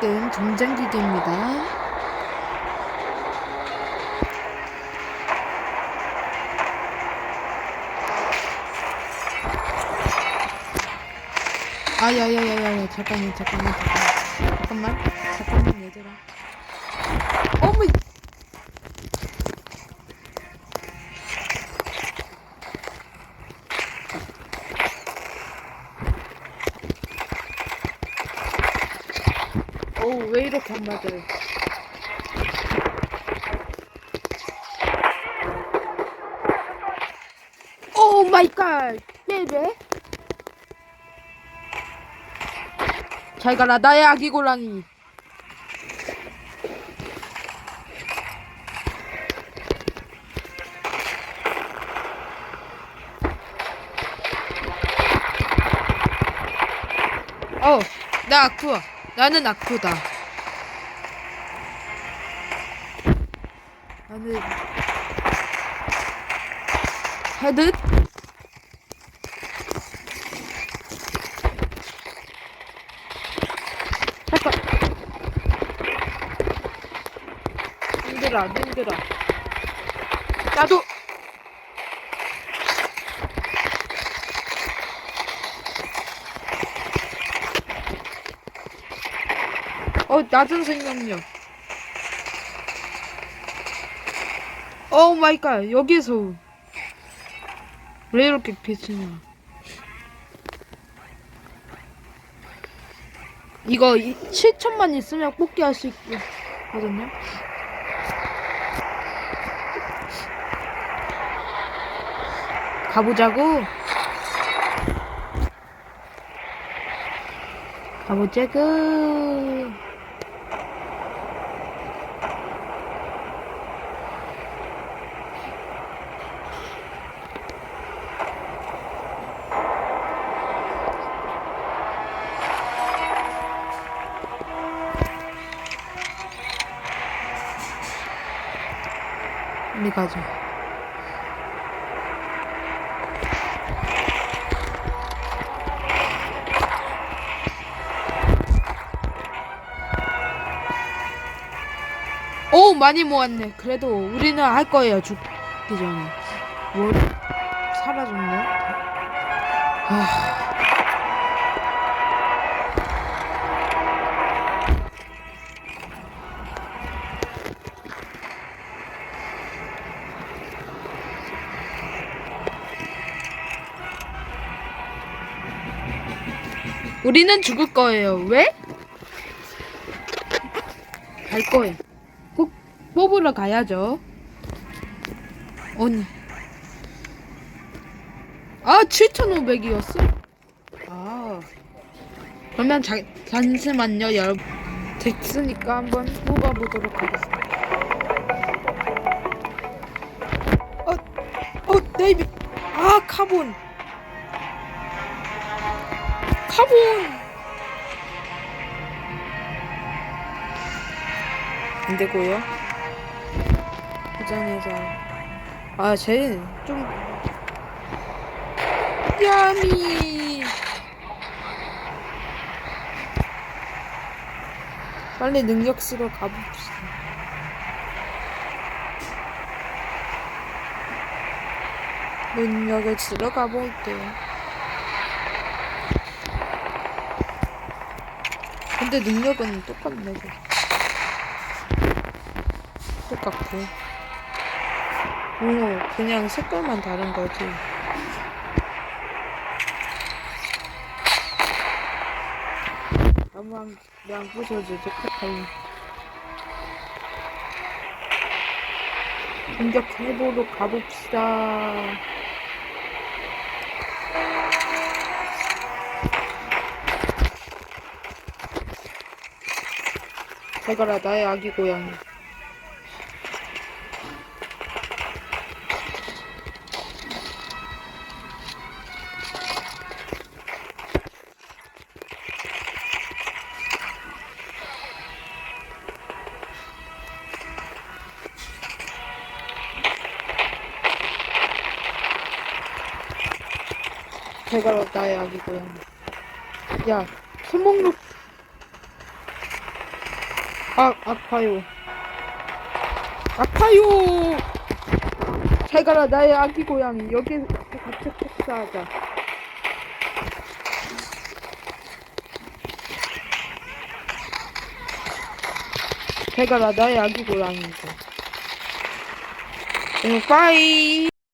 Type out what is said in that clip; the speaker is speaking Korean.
어쨌든 정장기계입니다. 아야야야야 잠깐만 잠깐만 잠깐만 잠깐만 잠깐만 얘들아 어머 어우 왜 이렇게 안 맞아요? 오 마이 갓 베베 잘 가라 나의 아기 고라니. 어, 나 아쿠야. 나는 아쿠다. 나는 헤드 잠깐. 힘들어, 힘들어. 나도. 어, 낮은 생명력. 오 마이 갓, 여기서. 왜 이렇게 비치냐. 이거 7천만 있으면 뽑기 할 수 있거든요. 가보자고. 가보자고. 빨리 가자. 오 많이 모았네. 그래도 우리는 할 거예요 죽기 전에. 뭐 사라졌네. 아. 우리는 죽을 거예요. 왜? 갈 거예요. 꼭 뽑으러 가야죠. 오늘. 아, 7,500이었어? 아. 그러면 자, 잠시만요, 여러분. 됐으니까 한번 뽑아보도록 하겠습니다. 어, 어, 네이비. 아, 카본. 카본. 안 되고요. 포장해서. 아, 쟤는 좀. 야미. 빨리 능력 쓰러 가봅시다. 능력을 쓰러 가볼게요. 근데 능력은 똑같네. 저. 똑같고. 오, 그냥 색깔만 다른 거지. 아무 안, 안 부서지지, 카타임. 공격해보러 가봅시다. 잘 가라, 나의 아기 고양이. 잘 가라, 나의 아기 고양이. 야, 손목록 아, 아파요. 아파요! 잘 가라, 나의 아기 고양이. 여기서 같이 식사하자. 잘 가라, 나의 아기 고양이고. 응, 빠이!